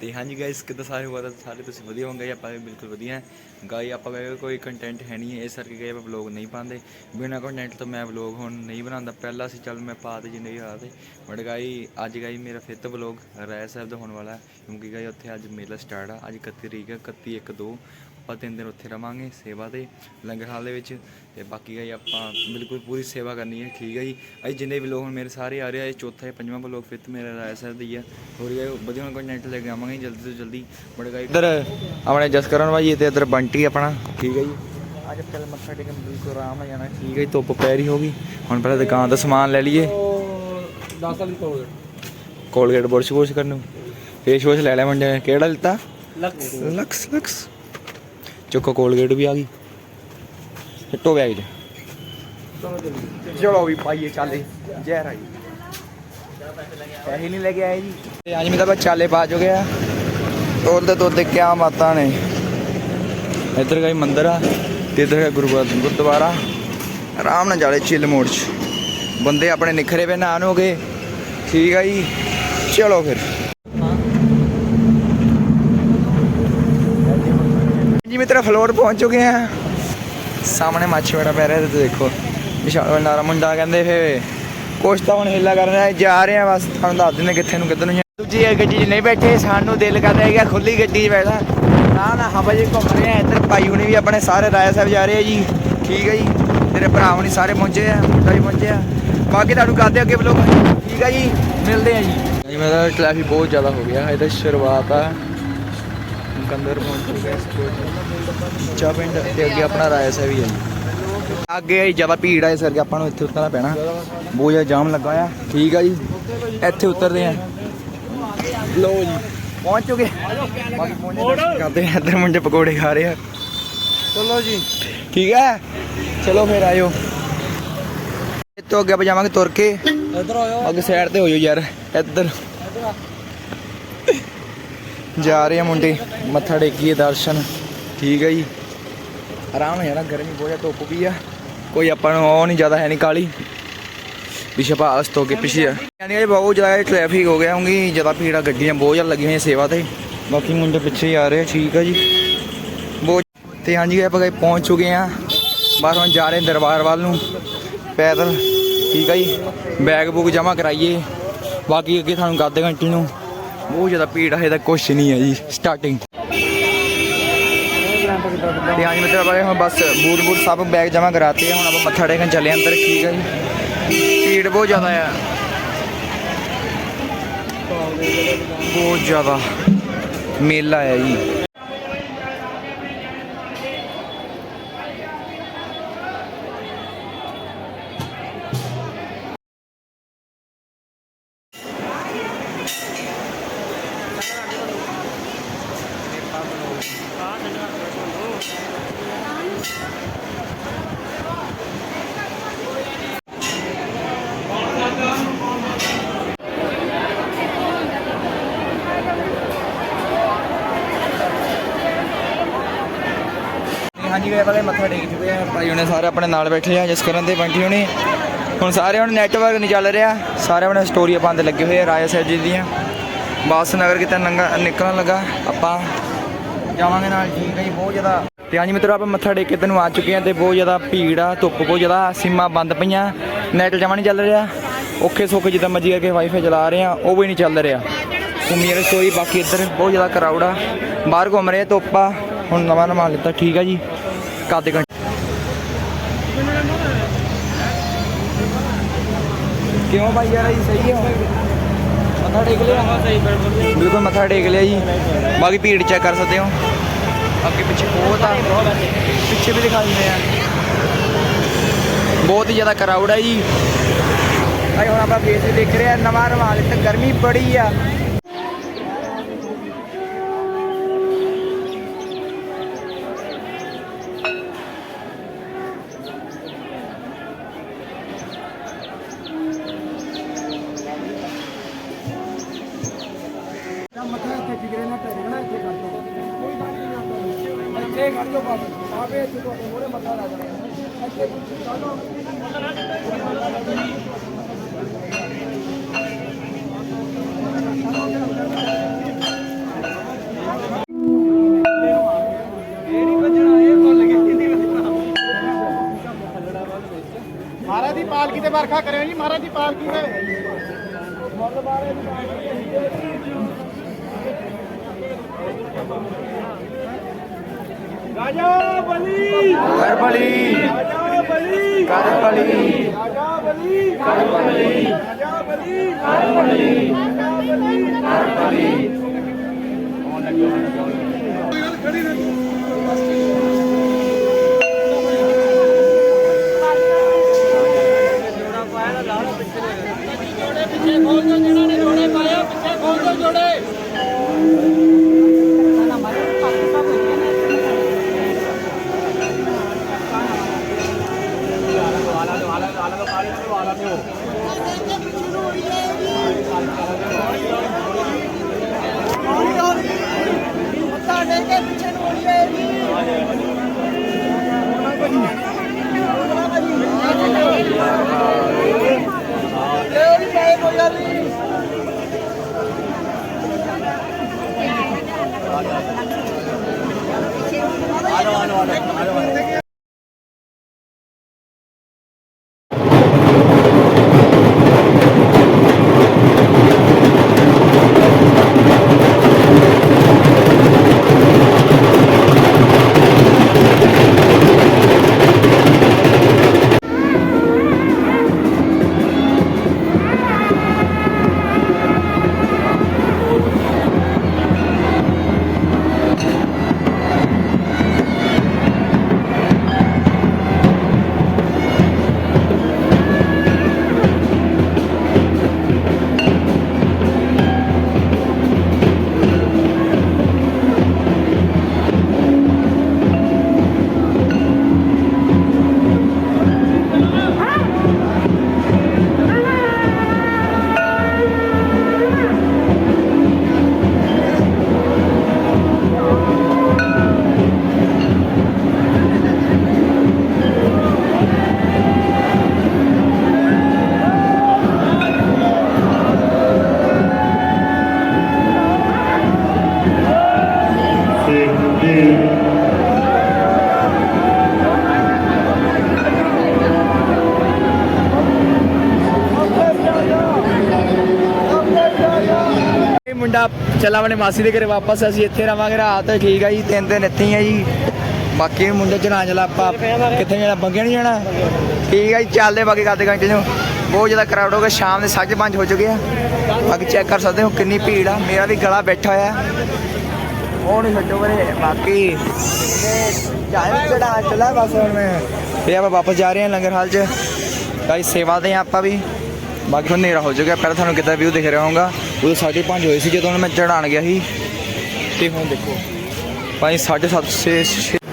ਤੇ ਹਾਂਜੀ ਗਾਇਸ ਕਿੱਦਾਂ ਸਾਰੇ ਹੋਵਾ ਸਾਰੇ ਤੁਸੀਂ ਵਧੀਆ ਹੋਵੋਗੇ, ਆਪਾਂ ਵੀ ਬਿਲਕੁਲ ਵਧੀਆ ਗਾਈ ਆਪਾਂ ਗਏ ਕੋਈ ਕੰਟੈਂਟ ਹੈ ਨਹੀਂ, ਇਸ ਕਰਕੇ ਗਏ ਆਪਾਂ ਵਲੌਗ ਨਹੀਂ ਪਾਉਂਦੇ। ਬਿਨਾਂ ਕੰਟੈਂਟ ਤੋਂ ਮੈਂ ਵਲੌਗ ਹੁਣ ਨਹੀਂ ਬਣਾਉਂਦਾ। ਪਹਿਲਾਂ ਸੀ, ਚੱਲ ਮੈਂ ਪਾ ਤੇ ਜਿੰਨੇ ਵੀ ਆ ਤੇ। ਬਟ ਗਾਈ ਅੱਜ ਗਾਈ ਮੇਰਾ ਫਿਫਥ ਵਲੌਗ ਰਾਏ ਸਾਹਿਬ ਦਾ ਹੋਣ ਵਾਲਾ ਹੈ। ਕਿਉਂਕਿ ਗਾਈ ਉੱਥੇ ਅੱਜ ਮੇਲਾ ਸਟਾਰਟ ਆ। ਅੱਜ 31 ਤਰੀਕ ਹੈ 31 1 2 ਆਪਾਂ ਤਿੰਨ ਦਿਨ ਉੱਥੇ ਰਵਾਂਗੇ ਸੇਵਾ ਤੇ ਲੰਗਰ ਹਾਲ ਦੇ ਵਿੱਚ ਤੇ ਬਾਕੀ ਗਾਈ ਆਪਾਂ ਬਿਲਕੁਲ ਪੂਰੀ ਸੇਵਾ ਕਰਨੀ ਹੈ ਠੀਕ ਹੈ ਜੀ। ਅੱਜ ਜਿੰਨੇ ਵੀ ਲੋਕ ਹੁਣ ਮੇਰੇ ਸਾਰੇ ਆ ਰਹੇ ਆ ਇਹ ਚੌਥਾ ਹੈ ਪੰਜਵਾਂ ਵਲੌਗ ਫਿਫਥ ਮੇਰਾ ਰਾਏ ਸਾਹਿਬ ਦੀ ਹੈ। ਹੋਰ ਗਾਈ ਵਧੀਆ ਹੁਣ ਕੰਟੈਂਟ ਲੈ ਕੇ ਆਵਾਂਗੇ ਜਲਦੀ ਤੋਂ ਜਲਦੀ ਬਟ ਗਾਈ ਇੱਧਰ ਆਪਣੇ ਜਸਕਰਨ ਭਾਈ ਤੇ ਇੱਧਰ ਬੰਟੀ ਆਪਣਾ ਠੀਕ ਹੈ ਜੀ। ਅੱਜ ਕੱਲ ਮੱਥਾ ਟੇਕਣ ਬਿਲਕੁਲ ਆਰਾਮ ਨਾਲ ਜਾਣਾ। ਠੀਕ ਹੈ ਜੀ ਧੁੱਪ ਪੈ ਰਹੀ ਹੋਗੀ ਹੁਣ ਪਹਿਲਾਂ ਦੁਕਾਨ ਤੋਂ ਸਮਾਨ ਲੈ ਲਈਏ। 10 ਸਾਲ ਦੀ ਕੋਲ ਕੋਲਗੇਟ ਬੁਰਸ਼ ਬੁਰਸ਼ ਕਰਨ ਨੂੰ। ਫੇਸ ਵਾਸ਼ ਲੈ ਲਿਆ ਮੁੰਡੇ ਨੇ। ਕਿਹੜਾ ਲਿੱਤਾ? ਲਕਸ ਲਕਸ ਲਕਸ ਚੁੱਕੋ ਕੋਲਗੇਟ ਵੀ ਆ ਗਈ। ਹਿੱਟੋ ਬੈਗ 'ਚ। ਚਲੋ ਵੀ ਪਾਈਏ ਚਾਲੇ ਜ਼ਹਿਰ ਆਈ ਪੈਸੇ ਨਹੀਂ ਲੈ ਕੇ ਆਏ ਜੀ। ਤੇ ਅੱਜ ਮੇਰਾ ਬਾ ਚਾਲੇ ਪਾ ਚੁੱਕੇ ਆ। ਤੋਲਦੇ ਤੋਲਦੇ ਕਿਆ ਮਾਤਾਂ ਨੇ। ਇੱਧਰ ਗਈ ਮੰਦਿਰ ਆ ਤੇ ਇੱਧਰ ਹੈ ਗੁਰੂ ਗੁਰਦੁਆਰਾ। ਆਰਾਮ ਨਾਲ ਜਾਲੇ ਚਿੱਲ ਮੋੜ 'ਚ। ਬੰਦੇ ਆਪਣੇ ਨਿਖਰੇ ਪਏ ਨਾਨ ਹੋ ਗਏ ਠੀਕ ਆ ਜੀ। ਚਲੋ ਫਿਰ। ਜੀ ਮਿੱਤਰ ਫਲੋਰ ਪਹੁੰਚ ਚੁੱਕੇ ਆ? ਸਾਹਮਣੇ ਮਾਛੀਵਾੜਾ ਪੈ ਰਿਹਾ ਤੇ ਦੇਖੋ। ਵਿਸ਼ਾਲ ਭੰਡਾਰਾ ਮੁੰਡਾ ਕਹਿੰਦੇ ਫੇ। ਕੁਛ ਤਾਂ ਹੁਣ ਹਿੱਲਾ ਕਰ ਜਾ ਰਹੇ ਆ ਬਸ। ਤੁਹਾਨੂੰ ਦੱਸ ਦਿੰਦੇ ਕਿੱਥੇ ਨੂੰ, ਕਿੱਧਰ ਨੂੰ ਦੂਜੀ ਗੱਡੀ 'ਚ ਨਹੀਂ ਬੈਠੇ, ਸਾਨੂੰ ਦਿਲ ਕਰਦਾ ਹੈਗਾ ਖੁੱਲੀ ਗੱਡੀ 'ਚ ਬੈਠਾ। ਨਾ ਨਾ ਹਵਾ ਜੀ ਘੁੰਮ ਰਹੇ ਆ। ਇੱਧਰ ਭਾਈ ਹੁਣੀ ਵੀ ਆਪਣੇ ਸਾਰੇ ਰਾਇਆ ਸਾਹਿਬ ਜਾ ਰਹੇ ਆ ਜੀ। ਠੀਕ ਹੈ ਜੀ। ਤੇਰੇ ਭਰਾ ਹੁਣੀ ਸਾਰੇ ਪਹੁੰਚੇ ਆ, ਮੁੰਡਾ ਵੀ ਪਹੁੰਚਿਆ। ਬਾਕੀ ਤੁਹਾਨੂੰ ਕਰਦੇ ਅੱਗੇ ਵਲੋਗ ਠੀਕ ਹੈ ਜੀ। ਮਿਲਦੇ ਆ ਜੀ। ਮੇਰਾ ਟ੍ਰੈਫਿਕ ਬਹੁਤ ਜ਼ਿਆਦਾ ਹੋ ਗਿਆ। ਇਹ ਸ਼ੁਰੂਆਤ ਆ। ਕੰਦਰ ਪਹੁੰਚ ਚੁੱਕੇ ਚਾ ਪਿੰਡ ਤੇ ਅੱਗੇ ਆਪਣਾ ਰਾਇਆ ਸਾਹਿਬ ਹੀ ਹੈ ਅੱਗੇ ਆਈ, ਜ਼ਿਆਦਾ ਭੀੜ ਆ ਇਸ ਕਰਕੇ ਆਪਾਂ ਨੂੰ ਇੱਥੇ ਉਤਰਨਾ ਪੈਣਾ। ਬਹੁਤ ਜ਼ਿਆਦਾ ਜਾਮ ਲੱਗਾ ਆ ਠੀਕ ਆ ਜੀ। ਇੱਥੇ ਉਤਰਦੇ ਆ। ਲੋ ਜੀ, ਪਹੁੰਚ ਚੁੱਕੇ। ਕਰਦੇ ਆ ਇੱਧਰ ਮੁੰਡੇ ਪਕੌੜੇ ਖਾ ਰਹੇ ਆ। ਚਲੋ ਜੀ। ਠੀਕ ਹੈ ਚਲੋ ਫਿਰ ਆਇਓ। ਇੱਥੋਂ ਅੱਗੇ ਪਜਾਵਾਂਗੇ ਤੁਰ ਕੇ। ਇਧਰ ਆਇਓ ਅੱਗੇ ਸਾਈਡ ਤੇ ਹੋ ਜਾਓ ਯਾਰ, ਇੱਧਰ। ਜਾ ਰਹੇ ਆ ਮੁੰਡੇ। ਮੱਥਾ ਟੇਕੀਏ ਦਰਸ਼ਨ। ਠੀਕ ਹੈ ਜੀ। ਆਰਾਮ ਨਾਲ ਯਾਰ ਗਰਮੀ ਬਹੁਤ ਜ਼ਿਆਦਾ ਧੁੱਪ ਵੀ ਆ। ਕੋਈ ਆਪਾਂ ਨੂੰ ਉਹ ਨਹੀਂ, ਜ਼ਿਆਦਾ ਹੈ ਨਹੀਂ ਕਾਲੀ। ਪਿੱਛੇ ਪਾਸ ਤੋਂ ਕੇ ਪਿੱਛੇ ਆ। ਯਾਨੀ ਕਿ ਬਹੁਤ ਜ਼ਿਆਦਾ ਟ੍ਰੈਫਿਕ ਹੋ ਗਿਆ, ਕਿਉਂਕਿ ਜ਼ਿਆਦਾ ਭੀੜਾ ਗੱਡੀਆਂ ਬਹੁਤ ਜ਼ਿਆਦਾ ਲੱਗੀਆਂ ਹੋਈਆਂ ਸੇਵਾ ਤੇ। ਬਾਕੀ ਮੁੰਡੇ ਪਿੱਛੇ ਹੀ ਆ ਰਹੇ ਆ, ਠੀਕ ਆ ਜੀ। ਬਹੁਤ ਤੇ ਹਾਂਜੀ, ਆਪਾਂ ਗਏ ਪਹੁੰਚ ਚੁੱਕੇ ਆ। ਬਸ ਹੁਣ ਜਾ ਰਹੇ ਦਰਬਾਰ ਵੱਲ ਨੂੰ। ਪੈਦਲ। ਠੀਕ ਆ ਜੀ। ਬੈਗ ਬੁੱਕ ਜਮ੍ਹਾਂ ਕਰਾਈਏ। ਬਾਕੀ ਅੱਗੇ ਸਾਨੂੰ ਗੱਦੇ ਘੰਟੀ ਨੂੰ ਬਹੁਤ ਜ਼ਿਆਦਾ ਭੀੜ ਹੈ ਇਹਦਾ ਕੁਛ ਨਹੀਂ ਹੈ ਜੀ ਸਟਾਰਟਿੰਗ ਤੇ ਹਾਂਜੀ ਮਿੱਤਰ, ਆਪਾਂ ਹੁਣ ਬਸ ਬੂਟ ਬੂਟ ਸਭ ਬੈਗ ਜਮ੍ਹਾਂ ਕਰਾਤੇ ਹੁਣ ਆਪਾਂ ਮੱਥਾ ਟੇਕਣ ਚੱਲੇ ਅੰਦਰ, ਠੀਕ ਹੈ ਜੀ। ਭੀੜ ਬਹੁਤ ਜ਼ਿਆਦਾ ਹੈ ਬਹੁਤ ਜ਼ਿਆਦਾ ਮੇਲਾ ਹੈ ਜੀ। ਹਾਂਜੀ ਗਏ ਵਾਲੇ ਮੱਥਾ ਟੇਕ ਚੁੱਕੇ ਆ। ਭਾਈ ਉਹਨੇ ਸਾਰੇ ਆਪਣੇ ਨਾਲ ਬੈਠੇ ਆ, ਜਿਸ ਕਰਨ ਦੇ ਬੰਟੀ ਹੋਣੀ। ਹੁਣ ਸਾਰੇ ਹੁਣ ਨੈਟਵਰਕ ਨਹੀਂ ਚੱਲ ਰਿਹਾ। ਸਾਰੇ ਆਪਣੇ ਸਟੋਰੀਆਂ ਪਾਉਂਦੇ ਲੱਗੇ ਹੋਏ ਆ, ਰਾਜਾ ਸਾਹਿਬ ਜੀ ਦੀਆਂ। ਬਾਸ ਨਗਰ ਕਿਤੇ ਨੰਗਾ, ਨਿਕਲਣ ਲੱਗਾ। ਆਪਾਂ ਜਾਵਾਂਗੇ ਨਾਲ, ਠੀਕ ਹੈ ਜੀ, ਬਹੁਤ ਜ਼ਿਆਦਾ। ਤੇ ਹਾਂਜੀ ਮਿੱਤਰੋ, ਆਪਾਂ ਮੱਥਾ ਟੇਕ ਕੇ ਤੈਨੂੰ ਆ ਚੁੱਕੇ ਆ ਤੇ ਬਹੁਤ ਜ਼ਿਆਦਾ ਭੀੜ ਆ, ਧੁੱਪ ਬਹੁਤ ਜ਼ਿਆਦਾ, ਸੀਮਾ ਬੰਦ ਪਈਆਂ। ਨੈਟ ਜਮਾ ਨਹੀਂ ਚੱਲ ਰਿਹਾ। ਔਖੇ ਸੌਖੇ ਜਿੱਦਾਂ ਮਰਜ਼ੀ ਕਰਕੇ ਵਾਈਫਾਈ ਚਲਾ ਰਹੇ ਆ, ਉਹ ਵੀ ਨਹੀਂ ਚੱਲ ਰਿਹਾ। ਘੁੰਮੀ ਵਾਲੀ ਸਟੋਰੀ ਬਾਕੀ ਇੱਧਰ, ਬਹੁਤ ਜ਼ਿਆਦਾ ਕਰਾਊਡ ਆ। ਬਾਹਰ ਘੁੰਮ ਰਹੇ ਧੁੱਪ ਆ। ਹੁਣ ਨਵਾਂ ਨਵਾਂ ਲਿੱਤਾ ਠੀਕ ਆ ਜੀ। ਕਾਦੇ ਘੰਟੇ ਕਿਉਂ ਭਾਈ ਯਾਰ ਇਹ ਸਹੀ ਹੈ ਮੱਥਾ ਟੇਕ ਲਿਆ ਹਾਂ ਸਹੀ ਬਿਲਕੁਲ ਬਿਲਕੁਲ ਮੱਥਾ ਟੇਕ ਲਿਆ ਜੀ ਬਾਕੀ ਭੀੜ ਚੈੱਕ ਕਰ ਸਕਦੇ ਹੋ ਅੱਗੇ ਪਿੱਛੇ ਬਹੁਤ ਆ ਪਿੱਛੇ ਵੀ ਦਿਖਾ ਦਿੰਦੇ ਆ ਬਹੁਤ ਹੀ ਜ਼ਿਆਦਾ ਕਰਾਊਡ ਹੈ ਜੀ ਆਈ ਹੁਣ ਆਪਾਂ ਫੇਸ ਦੇਖ ਰਹੇ ਆ ਨਵਾਂ ਰਵਾਲ ਇਹ ਖੜਿਓ ਬਾਬੇ ਆਪੇ ਇੱਥੇ ਤੁਹਾਡੇ ਮੋਰੇ ਮੱਥਾ ਲੱਗ ਰਿਹਾ ਇੱਥੇ ਕੁਝ ਚਾਹੋ ਮਹਾਰਾਜ ਦੀ ਪਾਲਕੀ ਤੇ ਵਰਖਾ ਕਰਿਓ ਜੀ, ਮਹਾਰਾਜ ਦੀ ਪਾਲਕੀ ਤੇ। ਮਹਾਰਾਜ ਦੀ ਪਾਲਕੀ ਰਾਜਾ ਬਲੀ ਕਰਬਲੀ ਰਾਜਾ ਬਲੀ ਮੁੰਡਾ ਚੱਲਾ ਆਪਣੇ ਮਾਸੀ ਦੇ ਘਰੇ ਵਾਪਸ, ਅਸੀਂ ਇੱਥੇ ਰਵਾਂਗੇ ਰਾਤ। ਠੀਕ ਆ ਜੀ, ਤਿੰਨ ਦਿਨ ਇੱਥੇ ਹੀ ਆ ਜੀ। ਬਾਕੀ ਮੁੰਡੇ ਚ ਨਾ ਚਲਾ ਆਪਾਂ ਕਿੱਥੇ ਜਾਣਾ ਬੰਗੇ ਨਹੀਂ ਜਾਣਾ? ਠੀਕ ਆ ਜੀ, ਚੱਲਦੇ ਬਾਕੀ ਕਰਦੇ ਕੰਟੀਨਿਊ ਬਹੁਤ ਜ਼ਿਆਦਾ ਕਰਾਊਡ ਹੋ ਗਿਆ, ਸ਼ਾਮ ਦੇ 5:30 ਹੋ ਚੁੱਕੇ ਆ। ਬਾਕੀ ਚੈੱਕ ਕਰ ਸਕਦੇ ਹੋ ਕਿੰਨੀ ਭੀੜ ਆ। ਮੇਰਾ ਵੀ ਗਲਾ ਬੈਠਾ ਹੋਇਆ। ਉਹ ਨਹੀਂ ਛੱਡੋ ਵੀਰੇ, ਬਾਕੀ ਚਾਹੇ ਚੜਾ ਚਲਾ ਬਸ ਹੁਣ। ਮੈਂ ਤੇ ਆਪਾਂ ਵਾਪਸ ਜਾ ਰਹੇ ਹਾਂ ਲੰਗਰ ਹਾਲ 'ਚ। ਗਾਈ ਸੇਵਾ ਦੇ ਹਾਂ ਆਪਾਂ ਵੀ। ਬਾਕੀ ਹੁਣ ਹਨੇਰਾ ਹੋ ਚੁੱਕਿਆ, ਪਹਿਲਾਂ ਤੁਹਾਨੂੰ ਕਿੱਦਾਂ ਵਿਊ ਦਿਖ ਰਿਹਾ ਹੋਊਗਾ। ਉਦੋਂ 5.5 ਹੋਏ ਸੀ ਜਦੋਂ ਮੈਂ ਚੜਾਣ ਗਿਆ ਸੀ। ਤੇ ਹੁਣ ਦੇਖੋ। ਭਾਈ 7.5 6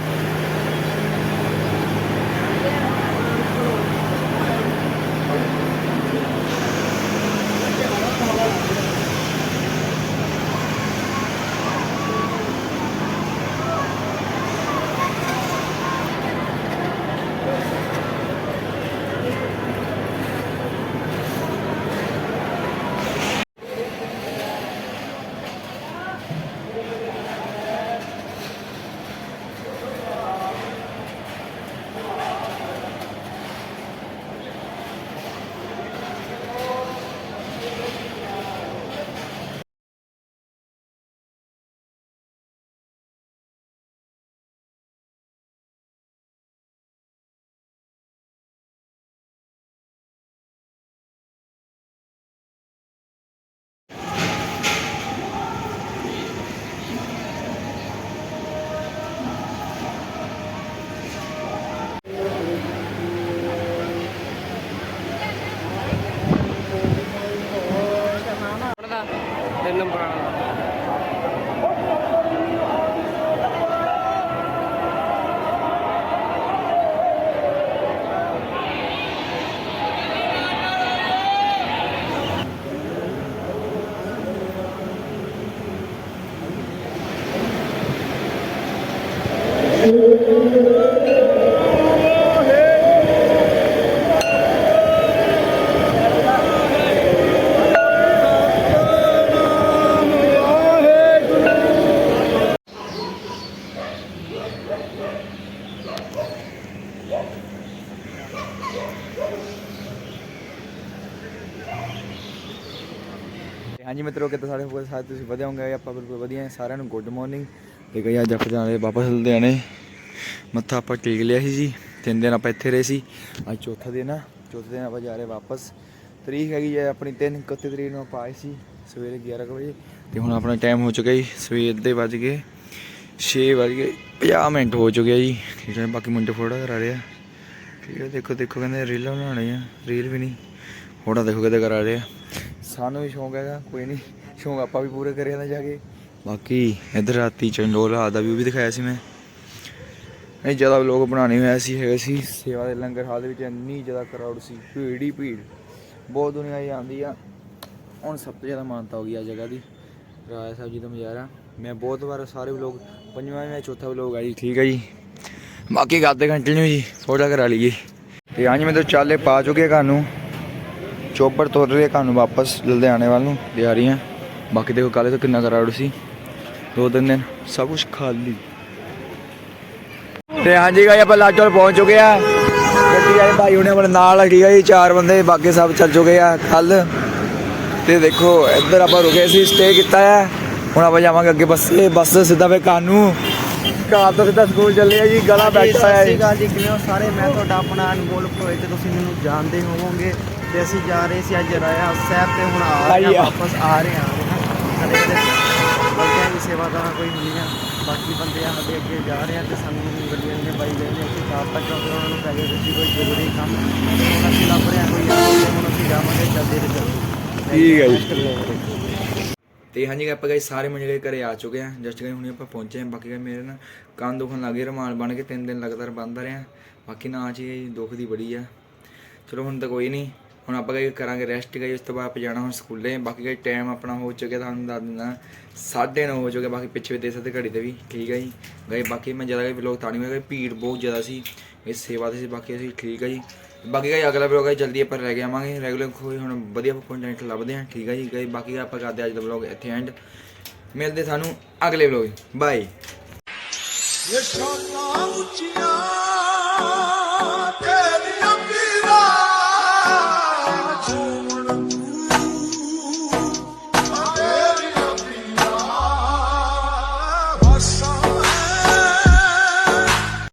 ਹਾਂਜੀ ਮਿੱਤਰੋ ਕਿਤੇ ਸਾਡੇ ਹੋਗੇ? ਸਾਰੇ ਤੁਸੀਂ ਵਧੀਆ ਹੋਗੇ? ਆਪਾਂ ਬਿਲਕੁਲ ਵਧੀਆ ਸਾਰਿਆਂ ਨੂੰ ਗੁੱਡ ਮਾਰਨਿੰਗ ਤੇ ਕਈ ਅੱਜ ਆਪਾਂ ਜਾਣੇ ਵਾਪਸ ਲੁਧਿਆਣੇ। ਮੱਥਾ ਆਪਾਂ ਟੇਕ ਲਿਆ ਸੀ ਜੀ। ਤਿੰਨ ਦਿਨ ਆਪਾਂ ਇੱਥੇ ਰਹੇ ਸੀ। ਅੱਜ ਚੌਥਾ ਦਿਨ ਆ। ਚੌਥੇ ਦਿਨ ਆਪਾਂ ਜਾ ਰਹੇ ਵਾਪਸ। ਤਰੀਕ ਹੈਗੀ ਹੈ ਆਪਣੀ 3 31 ਤਰੀਕ ਨੂੰ ਆਪਾਂ ਆਏ ਸੀ ਸਵੇਰੇ 11 ਕੁ ਵਜੇ। ਤੇ ਹੁਣ ਆਪਣਾ ਟਾਈਮ ਹੋ ਚੁੱਕਾ ਜੀ। ਸਵੇਰ ਦੇ ਵੱਜ ਗਏ 6 ਵੱਜ ਗਏ 50 ਮਿੰਟ ਹੋ ਚੁੱਕਿਆ ਜੀ। ਠੀਕ ਹੈ ਬਾਕੀ ਮੁੰਡੇ ਫੋਟੋ ਕਰਾ ਰਹੇ ਆ। ਠੀਕ ਹੈ ਦੇਖੋ ਦੇਖੋ, ਕਹਿੰਦੇ ਰੀਲਾਂ ਬਣਾਉਣੇ ਆ। ਰੀਲ ਵੀ ਨਹੀਂ। ਫੋਟੋ ਦੇਖੋ ਕਿਤੇ ਕਰਾ ਰਹੇ ਆ। ਸਾਨੂੰ ਵੀ ਸ਼ੌਂਕ ਹੈਗਾ, ਕੋਈ ਨਹੀਂ ਸ਼ੌਂਕ ਆਪਾਂ ਵੀ ਪੂਰੇ ਕਰਿਆ ਨਾ ਜਾ ਕੇ। ਬਾਕੀ ਇਧਰ ਰਾਤੀ ਚੰਡੋਲ ਹਾਲ ਦਾ ਵੀ ਵੀ ਦਿਖਾਇਆ ਸੀ ਮੈਂ। ਨਹੀਂ, ਜ਼ਿਆਦਾ ਲੋਕ ਬਣਾਉਣੇ ਹੋਇਆ ਸੀ ਹੈਗੇ ਸੀ। ਸੇਵਾ ਦੇ ਲੰਗਰ ਹਾਲ ਦੇ ਵਿੱਚ ਇੰਨੀ ਜ਼ਿਆਦਾ ਕਰਾਊਡ ਸੀ, ਭੀੜ ਹੀ ਭੀੜ। ਬਹੁਤ ਦੁਨੀਆ ਹੀ ਆਉਂਦੀ ਆ। ਹੁਣ ਸਭ ਤੋਂ ਜ਼ਿਆਦਾ ਮਾਨਤਾ ਹੋ ਗਈ ਆ ਜਗ੍ਹਾ ਦੀ, ਰਾਜਾ ਸਾਹਿਬ ਜੀ ਦਾ ਨਜ਼ਾਰਾ ਮੈਂ ਬਹੁਤ ਵਾਰ ਸਾਰੇ ਵਲੋਗ ਪੰਜਵਾਂ ਜਾਂ ਚੌਥਾ ਵਲੋਗ ਆ ਜੀ, ਠੀਕ ਹੈ ਜੀ। ਬਾਕੀ ਗੱਦੇ ਕੰਟੀਨਿਊ ਜੀ ਫੋਟੋ ਕਰਾ ਲਈਏ। ਤੇ ਹਾਂਜੀ ਮੈਂ ਤਾਂ ਚਾਲੇ ਪਾ ਚੁੱਕੇ ਘਰ ਨੂੰ। ਚੋਪੜ ਤੁਰ ਰਹੇ ਘਰ ਨੂੰ ਵਾਪਸ ਲੁਧਿਆਣੇ ਵੱਲ ਨੂੰ। ਜਾ ਰਹੀਆਂ ਬਾਕੀ ਦੇਖੋ, ਕੱਲ੍ਹ ਤੋਂ ਕਿੰਨਾ ਕਰਾਊਡ ਸੀ। ਦੋ ਤਿੰਨ ਦਿਨ ਸਭ ਕੁਝ ਖਾਲੀ। ਤੇ ਹਾਂਜੀ ਗਾਈ ਆਪਾਂ ਲਾਟੋਲ ਪਹੁੰਚ ਚੁੱਕੇ ਆ ਗੱਡੀ ਵਾਲੇ ਭਾਈ ਹੁਣੇ ਆਪਣੇ ਨਾਲ ਠੀਕ ਆ ਜੀ, ਚਾਰ ਬੰਦੇ, ਬਾਕੀ ਸਭ ਚੱਲ ਚੁੱਕੇ ਆ ਕੱਲ ਤੇ ਦੇਖੋ, ਇੱਧਰ ਆਪਾਂ ਰੁਕੇ ਸੀ ਸਟੇ ਕੀਤਾ ਆ। ਹੁਣ ਆਪਾਂ ਜਾਵਾਂਗੇ ਅੱਗੇ ਬੱਸੇ, ਬੱਸ ਸਿੱਧਾ ਫੇ ਕਾਨੂੰ ਘਰ ਤੋਂ ਸਿੱਧਾ ਸਕੂਲ ਚੱਲੇ ਆ ਜੀ ਗਲਾ ਬੈਠਾ ਆ ਸਤਿ ਸ਼੍ਰੀ ਅਕਾਲ ਜੀ ਕਿਵੇਂ ਹੋ? ਸਾਰੇ ਮੈਂ ਤੁਹਾਡਾ ਆਪਣਾ ਅਨਮੋਲ ਭੋਏ ਤੇ ਤੁਸੀਂ ਮੈਨੂੰ ਜਾਣਦੇ ਹੋਵੋਗੇ ਤੇ ਅਸੀਂ ਜਾ ਰਹੇ ਸੀ ਅੱਜ ਰਾਇਆ ਸਾਹਿਬ ਤੇ ਹੁਣ ਆ ਰਹੇ ਆ। ਹਾਂ ਵਾਪਸ ਆ ਰਹੇ ਹਾਂ ਸਾਡੇ ਇੱਥੇ ਬਲਕਿ ਦੀ ਸੇਵਾਦਾਰਾਂ ਕੋਈ ਨਹੀਂ ਆ ਬਾਕੀ ਬੰਦੇ ਆ ਸਾਡੇ ਅੱਗੇ ਜਾ ਰਹੇ ਆ ਤੇ ਸਾਨੂੰ ਗੱਡੀਆਂ ਨੇ ਬਾਈ ਗਏ ਨੇ ਅਸੀਂ ਕਾਰ ਤੱਕ ਉਹਨਾਂ ਨੂੰ ਪੈ ਗਏ ਸੀ ਕੋਈ ਜ਼ਰੂਰੀ ਕੰਮ। ਹੁਣ ਅਸੀਂ ਲੱਭ ਰਹੇ ਹਾਂ ਕੋਈ ਆ ਹੁਣ ਅਸੀਂ ਜਾਵਾਂਗੇ ਜਲਦੀ ਤੇ ਠੀਕ ਹੈ ਜੀ। ਤੇ ਹਾਂਜੀ ਆਪਾਂ ਗਏ ਸਾਰੇ ਮੁੰਡੇ ਗਏ, ਘਰੇ ਆ ਚੁੱਕੇ ਆ। ਜਸਟ ਗਏ, ਹੁਣੇ ਆਪਾਂ ਪਹੁੰਚੇ ਆ। ਬਾਕੀ ਗਏ ਮੇਰੇ ਨਾ ਕੰਨ ਦੁਖਣ ਲੱਗੇ ਰਮਾਲ ਬਣ ਕੇ ਤਿੰਨ ਦਿਨ ਲਗਾਤਾਰ ਬੰਦ ਰਿਹਾ। ਬਾਕੀ ਨਾ ਚ ਇਹ ਦੁੱਖ ਦੀ ਬੜੀ ਆ। ਚਲੋ ਹੁਣ ਤਾਂ ਕੋਈ ਨਹੀਂ। ਹੁਣ ਆਪਾਂ ਗਏ, ਕਰਾਂਗੇ ਰੈਸਟ ਗਏ, ਉਸ ਤੋਂ ਬਾਅਦ ਆਪਾਂ ਜਾਣਾ ਹੁਣ ਸਕੂਲੇ। ਬਾਕੀ ਗਏ ਟਾਈਮ ਆਪਣਾ ਹੋ ਚੁੱਕਿਆ ਤੁਹਾਨੂੰ ਦੱਸ ਦਿੰਦਾ। 9:30 ਹੋ ਚੁੱਕੇ, ਬਾਕੀ ਪਿੱਛੇ ਵੀ ਦੇ ਸਕਦੇ ਘੜੀ ਤੇ ਵੀ। ਠੀਕ ਹੈ ਜੀ। ਗਏ, ਬਾਕੀ ਮੈਂ ਜ਼ਿਆਦਾ ਗਏ ਵਲੋਗ ਤਾਂ ਨਹੀਂ ਹੋਇਆ ਭੀੜ ਬਹੁਤ ਜ਼ਿਆਦਾ ਸੀ। ਇਹ ਸੇਵਾ ਦੇ ਸੀ, ਬਾਕੀ ਅਸੀਂ ਠੀਕ ਹੈ ਜੀ। ਬਾਕੀ ਗਏ ਅਗਲਾ ਵਲੋਗ ਹੈ ਜਲਦੀ ਆਪਾਂ ਰਹਿ ਕੇ ਆਵਾਂਗੇ ਰੈਗੂਲਰ ਕੋਈ ਹੁਣ ਵਧੀਆ ਕੰਟੈਂਟ ਲੱਭਦੇ ਹਾਂ, ਠੀਕ ਹੈ ਜੀ ਗਏ ਬਾਕੀ ਆਪਾਂ ਕਰਦੇ ਅੱਜ ਦਾ ਵਲੋਗ ਇੱਥੇ ਐਂਡ ਮਿਲਦੇ ਸਾਨੂੰ ਅਗਲੇ ਵਲੋਗ ਬਾਏ ਇਹ ਸ਼ਾਨਾਂ ਉੱਚੀਆਂ